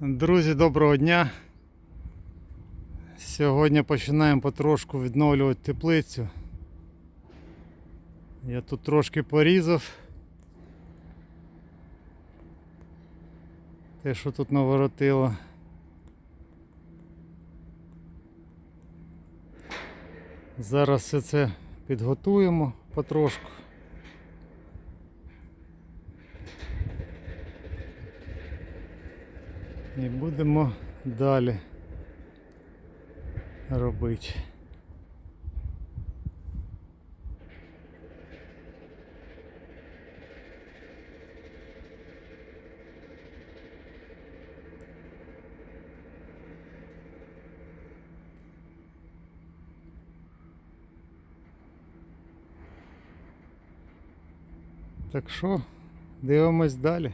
Друзі, доброго дня. Сьогодні починаємо потрошку відновлювати теплицю. Я тут трошки порізав. Те, що тут наворотило. Зараз все це підготуємо потрошку. І будемо далі робити. Так що, дивимось далі.